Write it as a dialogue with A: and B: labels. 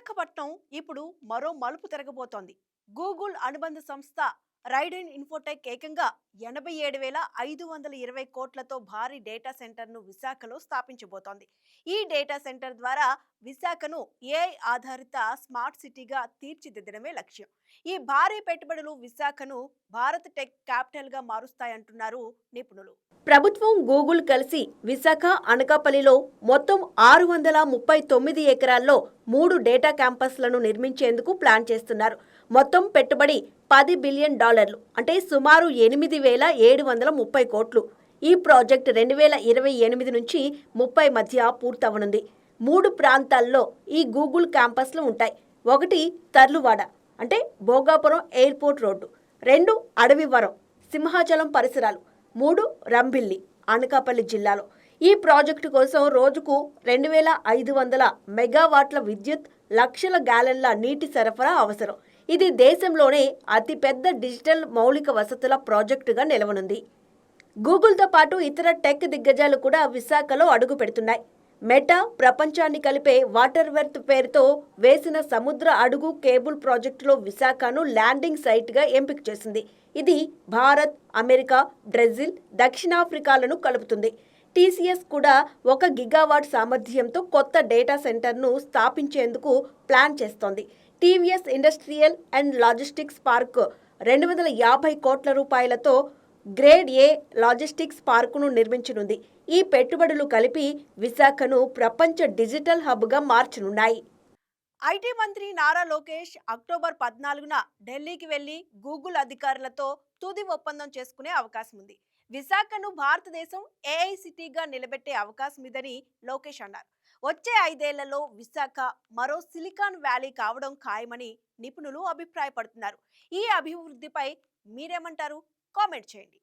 A: విశాఖపట్నం ఇప్పుడు మరో మలుపు తిరగబోతోంది. గూగుల్ అనుబంధ సంస్థ రైడెన్ ఇన్ఫోటెక్ ఏకంగా ఎనభై ఏడు వేల ఐదు వందల ఇరవై కోట్లతో భారీ డేటా సెంటర్ను విశాఖలో స్థాపించబోతోంది. ఈ డేటా సెంటర్ ద్వారా విశాఖను ఏఐ ఆధారిత స్మార్ట్ సిటీగా తీర్చిదిద్దడమే లక్ష్యం. ఈ భారీ పెట్టుబడులు విశాఖను భారత్ టెక్ క్యాపిటల్గా మారుస్తాయంటున్నారు నిపుణులు. ప్రభుత్వం గూగుల్ కలిసి విశాఖ అనకాపల్లిలో మొత్తం ఆరు వందల ముప్పై తొమ్మిది ఎకరాల్లో మూడు డేటా క్యాంపస్లను నిర్మించేందుకు ప్లాన్ చేస్తున్నారు. మొత్తం పెట్టుబడి పది బిలియన్ డాలర్లు అంటే సుమారు ఎనిమిది వేల ఏడు వందల ముప్పై కోట్లు. ఈ ప్రాజెక్ట్ రెండు వేల ఇరవై ఎనిమిది నుంచి ముప్పై మధ్య పూర్తవనుంది. మూడు ప్రాంతాల్లో ఈ గూగుల్ క్యాంపస్లు ఉంటాయి. ఒకటి తర్లువాడ అంటే భోగాపురం ఎయిర్పోర్ట్ రోడ్డు. రెండు అడవివరం సింహాచలం పరిసరాలు. మూడు రంభిల్లి అనకాపల్లి జిల్లాలో. ఈ ప్రాజెక్టు కోసం రోజుకు రెండు వేల ఐదు వందల మెగావాట్ల విద్యుత్ లక్షల గ్యాలన్ల నీటి సరఫరా అవసరం. ఇది దేశంలోనే అతిపెద్ద డిజిటల్ మౌలిక వసతుల ప్రాజెక్టుగా నిలవనుంది. గూగుల్తో పాటు ఇతర టెక్ దిగ్గజాలు కూడా విశాఖలో అడుగు పెడుతున్నాయి. మెటా ప్రపంచాన్ని కలిపే వాటర్ వెర్త్ పేరుతో వేసిన సముద్ర అడుగు కేబుల్ ప్రాజెక్టులో విశాఖను ల్యాండింగ్ సైట్గా ఎంపిక చేసింది. ఇది భారత్ అమెరికా బ్రెజిల్ దక్షిణాఫ్రికాలను కలుపుతుంది. టీసీఎస్ కూడా ఒక గిగావాట్ సామర్థ్యంతో కొత్త డేటా సెంటర్ను స్థాపించేందుకు ప్లాన్ చేస్తోంది. TVS industrial and logistics park రెండు వందల యాభై కోట్ల రూపాయలతో గ్రేడ్ ఏ లాజిస్టిక్స్ పార్కును నిర్మించనుంది. ఈ పెట్టుబడులు కలిపి విశాఖను ప్రపంచ డిజిటల్ హబ్గా మార్చనున్నాయి. ఐటీ మంత్రి నారా లోకేష్ అక్టోబర్ పద్నాలుగున ఢిల్లీకి వెళ్ళి గూగుల్ అధికారులతో తుది ఒప్పందం చేసుకునే అవకాశం ఉంది విశాఖను భారతదేశం ఏఐ సిటీగా నిలబెట్టే అవకాశం ఇదని లోకేష్ అన్నారు. వచ్చే ఐదేళ్ళలో విశాఖ మరో సిలికాన్ వ్యాలీ కావడం ఖాయమని నిపుణులు అభిప్రాయపడుతున్నారు. ఈ అభివృద్ధిపై మీరేమంటారు? కామెంట్ చేయండి.